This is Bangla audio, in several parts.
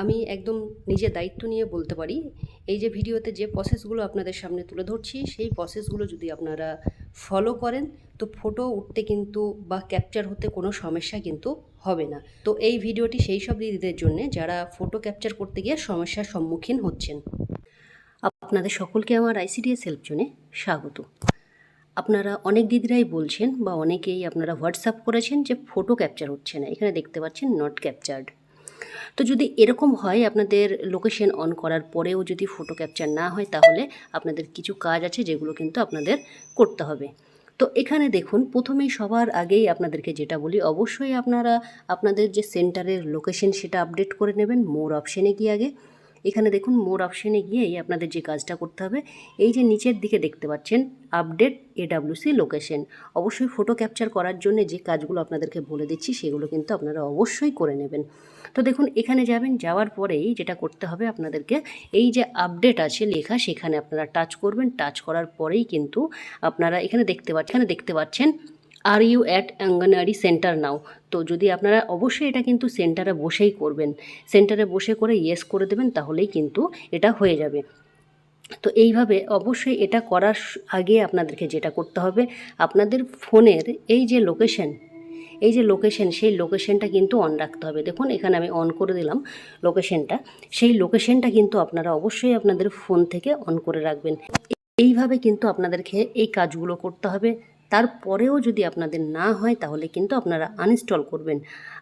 আমি একদম নিজের দায়িত্ব নিয়ে বলতে পারি। এই যে ভিডিওতে যে প্রসেসগুলো আপনাদের সামনে তুলে ধরছি, সেই প্রসেসগুলো যদি আপনারা ফলো করেন, তো ফটো উঠতে কিন্তু বা ক্যাপচার হতে কোনো সমস্যা কিন্তু হবে না। তো এই ভিডিওটি সেই সব দিদিদের জন্য, যারা ফটো ক্যাপচার করতে গিয়ে সমস্যার সম্মুখীন হচ্ছেন। আপনাদের সকলকে আমার আইসিডিএস হেল্প জোনে স্বাগত। আপনারা অনেক দিদিরাই বলছেন বা অনেকেই আপনারা হোয়াটসঅ্যাপ করেছেন যে ফটো ক্যাপচার হচ্ছে না। এখানে দেখতে পাচ্ছেন নট ক্যাপচার্ড তো যদি এরকম হয় আপনাদের লোকেশন অন করার পরেও যদি ফটো ক্যাপচার না হয়, তাহলে আপনাদের কিছু কাজ আছে যেগুলো কিন্তু আপনাদের করতে হবে। তো এখানে দেখুন, প্রথমেই সবার আগেই আপনাদেরকে যেটা বলি, অবশ্যই আপনারা আপনাদের যে সেন্টারের লোকেশন সেটা আপডেট করে নেবেন। মোর অপশানে গিয়ে আগে এখানে দেখুন মোর অপশানে গিয়েই আপনাদের যে কাজটা করতে হবে। এই যে নিচের দিকে দেখতে পাচ্ছেন আপডেট এডাব্লিউসি লোকেশন অবশ্যই ফটো ক্যাপচার করার জন্য যে কাজগুলো আপনাদেরকে বলে দিচ্ছি, সেগুলো কিন্তু আপনারা অবশ্যই করে নেবেন। তো দেখুন, এখানে যাবেন, যাওয়ার পরেই যেটা করতে হবে আপনাদেরকে, এই যে আপডেট আছে লেখা, সেখানে আপনারা টাচ করবেন। টাচ করার পরেই কিন্তু আপনারা এখানে দেখতে পাচ্ছেন দেখতে পাচ্ছেন are you at anganwadi centre now তো যদি আপনারা অবশ্যই এটা কিন্তু সেন্টারে বসেই করবেন। সেন্টারে বসে করে ইয়েস করে দেবেন, তাহলেই কিন্তু এটা হয়ে যাবে। তো এইভাবে অবশ্যই এটা করার আগে আপনাদেরকে যেটা করতে হবে, আপনাদের ফোনের এই যে লোকেশন এই যে লোকেশন সেই লোকেশনটা কিন্তু অন রাখতে হবে। দেখুন, এখানে আমি অন করে দিলাম লোকেশনটা সেই লোকেশনটা কিন্তু আপনারা অবশ্যই আপনাদের ফোন থেকে অন করে রাখবেন। এইভাবে কিন্তু আপনাদেরকে এই কাজগুলো করতে হবে। তারপরেও যদি আপনাদের না হয়, তাহলে কিন্তু আপনারা আনইনস্টল করবেন।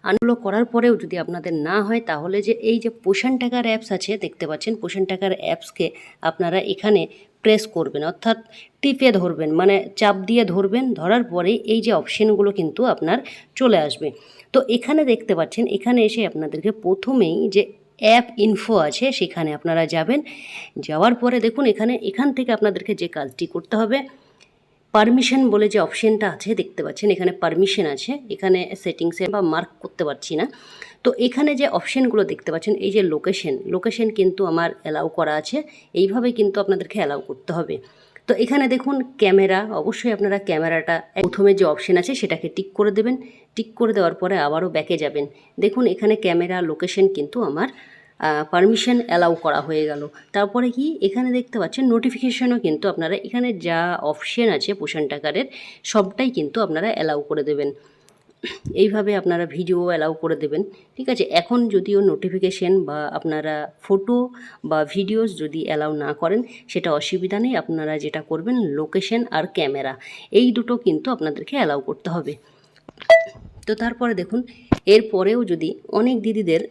আনগুলো করার পরেও যদি আপনাদের না হয়, তাহলে যে এই যে পোষণ টাকার অ্যাপস আছে, দেখতে পাচ্ছেন পোষণ টাকার অ্যাপসকে আপনারা এখানে প্রেস করবেন। অর্থাৎ টিপে ধরবেন মানে চাপ দিয়ে ধরবেন, ধরার পরে এই যে অপশানগুলো কিন্তু আপনার চলে আসবে। তো এখানে দেখতে পাচ্ছেন, এখানে এসে আপনাদেরকে প্রথমেই যে অ্যাপ ইনফো আছে, সেখানে আপনারা যাবেন। যাওয়ার পরে দেখুন, এখানে, এখান থেকে আপনাদেরকে যে কাজটি করতে হবে পারমিশন বলে যে অপশানটা আছে, দেখতে পাচ্ছেন, এখানে পারমিশন আছে, এখানে সেটিংসে বা মার্ক করতে পারছি না। তো এখানে যে অপশানগুলো দেখতে পাচ্ছেন, এই যে লোকেশন লোকেশন কিন্তু আমার অ্যালাউ করা আছে, এইভাবে কিন্তু আপনাদেরকে অ্যালাউ করতে হবে। তো এখানে দেখুন ক্যামেরা অবশ্যই আপনারা ক্যামেরাটা প্রথমে যে অপশান আছে, সেটাকে টিক করে দেবেন। টিক করে দেওয়ার পরে আবারও ব্যাকে যাবেন। দেখুন, এখানে ক্যামেরা লোকেশন কিন্তু আমার পারমিশন অ্যালাউ করা হয়ে গেল। তারপরে কি? এখানে দেখতে পাচ্ছেন নোটিফিকেশনও কিন্তু আপনারা এখানে যা অপশন আছে পোষণ টাকারের, সবটাই কিন্তু আপনারা অ্যালাউ করে দেবেন। এইভাবে আপনারা ভিডিও অ্যালাউ করে দেবেন, ঠিক আছে? এখন যদিও নোটিফিকেশন বা আপনারা ফটো বা ভিডিওস যদি অ্যালাউ না করেন, সেটা অসুবিধা নেই, আপনারা যেটা করবেন লোকেশন আর ক্যামেরা এই দুটো কিন্তু আপনাদেরকে অ্যালাউ করতে হবে। তো তারপরে দেখুন এরপরেও যদি অনেক দিদিদের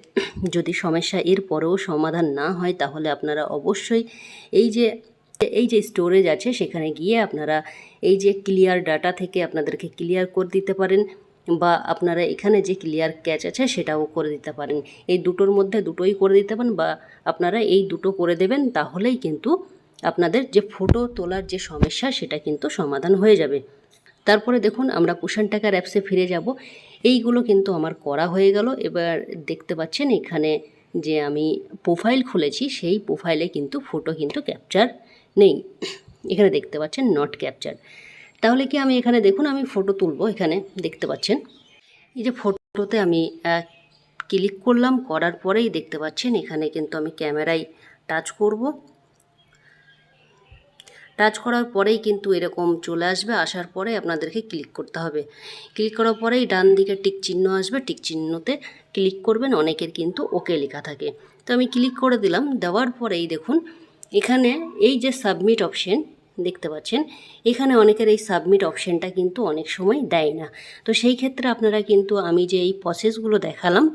যদি সমস্যা এর পরেও সমাধান না হয়, তাহলে আপনারা অবশ্যই এই যে এই যে স্টোরেজ আছে, সেখানে গিয়ে আপনারা এই যে ক্লিয়ার ডাটা থেকে আপনাদেরকে ক্লিয়ার করে দিতে পারেন বা আপনারা এখানে যে ক্লিয়ার ক্যাচ আছে, সেটাও করে দিতে পারেন। এই দুটোর মধ্যে দুটোই করে দিতে পারেন বা আপনারা এই দুটো করে দেবেন, তাহলেই কিন্তু আপনাদের যে ফটো তোলার যে সমস্যা, সেটা কিন্তু সমাধান হয়ে যাবে। তারপরে দেখুন আমরা কুশন টাকার অ্যাপসে ফিরে যাব। এইগুলো কিন্তু আমার করা হয়ে গেল। এবার দেখতে পাচ্ছেন এখানে যে আমি প্রোফাইল খুলেছি, সেই প্রোফাইলে কিন্তু ফটো কিন্তু ক্যাপচার নেই। এখানে দেখতে পাচ্ছেন নট ক্যাপচার তাহলে কি আমি এখানে দেখুন আমি ফটো তুলব এখানে, দেখতে পাচ্ছেন? এই যে ফটোতে আমি ক্লিক করলাম, করার পরেই দেখতে পাচ্ছেন এখানে কিন্তু আমি ক্যামেরায় টাচ করব। টাচ করার পরেই কিন্তু এরকম চলে আসবে। আসার পরে আপনাদেরকে ক্লিক করতে হবে। ক্লিক করার পরেই ডান দিকে টিক চিহ্ন আসবে। টিক চিহ্নতে ক্লিক করবেন, অনেকের কিন্তু ওকে লেখা থাকে। তো আমি ক্লিক করে দিলাম। দেওয়ার পরেই দেখুন, এখানে এই যে সাবমিট অপশন দেখতে পাচ্ছেন। এখানে অনেকের এই সাবমিট অপশানটা কিন্তু অনেক সময় দেয় না। তো সেই ক্ষেত্রে আপনারা কিন্তু আমি যে এই প্রসেসগুলো দেখালাম,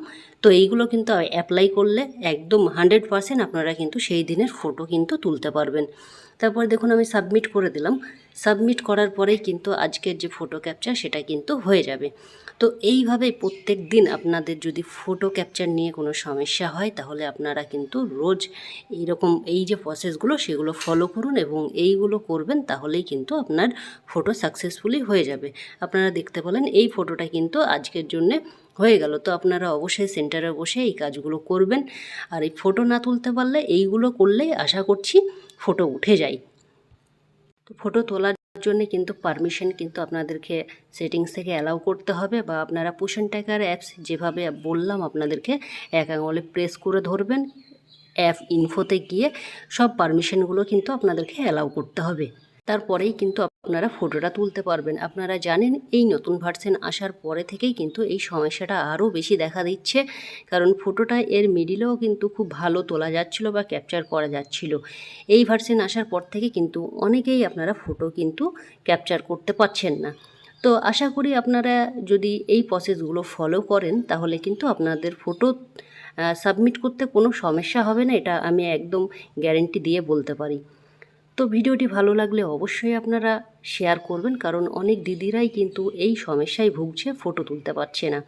তো এইগুলো কিন্তু অ্যাপ্লাই করলে একদম হান্ড্রেড পারসেন্ট আপনারা কিন্তু সেই দিনের ফটো কিন্তু তুলতে পারবেন। তারপর দেখুন আমি সাবমিট করে দিলাম। সাবমিট করার পরেই কিন্তু আজকের যে ফটো ক্যাপচার সেটা কিন্তু হয়ে যাবে। তো এইভাবে প্রত্যেক দিন আপনাদের যদি ফটো ক্যাপচার নিয়ে কোনো সমস্যা হয়, তাহলে আপনারা কিন্তু রোজ এইরকম এই যে প্রসেসগুলো সেগুলো ফলো করুন এবং এইগুলো করবেন, তাহলেই কিন্তু আপনার ফটো সাকসেসফুলি হয়ে যাবে। আপনারা দেখতে পেলেন, এই ফটোটা কিন্তু আজকের জন্যে হয়ে গেল। তো আপনারা অবশ্যই সেন্টারে বসে এই কাজগুলো করবেন। আর এই ফটো না তুলতে পারলে, এইগুলো করলেই আশা করছি ফটো উঠে যায়। ফটো তোলার জন্য কিন্তু পারমিশন কিন্তু আপনাদেরকে সেটিংস থেকে অ্যালাউ করতে হবে বা আপনারা পোষণ টাকার অ্যাপস যেভাবে বললাম আপনাদেরকে, এক আঙুলে প্রেস করে ধরবেন অ্যাপ ইনফোতে গিয়ে সব পারমিশনগুলো কিন্তু আপনাদেরকে অ্যালাউ করতে হবে। তারপরেই কিন্তু আপনারা ফটোটা তুলতে পারবেন। আপনারা জানেন এই নতুন ভার্সন আসার পরে থেকেই কিন্তু এই সমস্যাটা আরও বেশি দেখা দিচ্ছে। কারণ ফটোটা এর মিডিলেও কিন্তু খুব ভালো তোলা যাচ্ছিল বা ক্যাপচার করা যাচ্ছিল। এই ভার্সন আসার পর থেকে কিন্তু অনেকেই আপনারা ফটো কিন্তু ক্যাপচার করতে পারছেন না। তো আশা করি আপনারা যদি এই প্রসেসগুলো ফলো করেন, তাহলে কিন্তু আপনাদের ফটো সাবমিট করতে কোনো সমস্যা হবে না। এটা আমি একদম গ্যারেন্টি দিয়ে বলতে পারি। তো ভিডিওটি ভালো লাগলে অবশ্যই আপনারা শেয়ার করবেন, কারণ অনেক দিদিরাই কিন্তু এই সমস্যায় ভুগছে ফটো তুলতে পারছে না।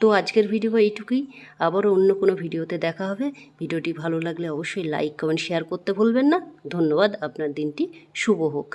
তো আজকের ভিডিও এইটুকুই, আবারও অন্য কোনো ভিডিওতে দেখা হবে। ভিডিওটি ভালো লাগলে অবশ্যই লাইক কমেন্ট শেয়ার করতে ভুলবেন না। ধন্যবাদ, আপনার দিনটি শুভ হোক।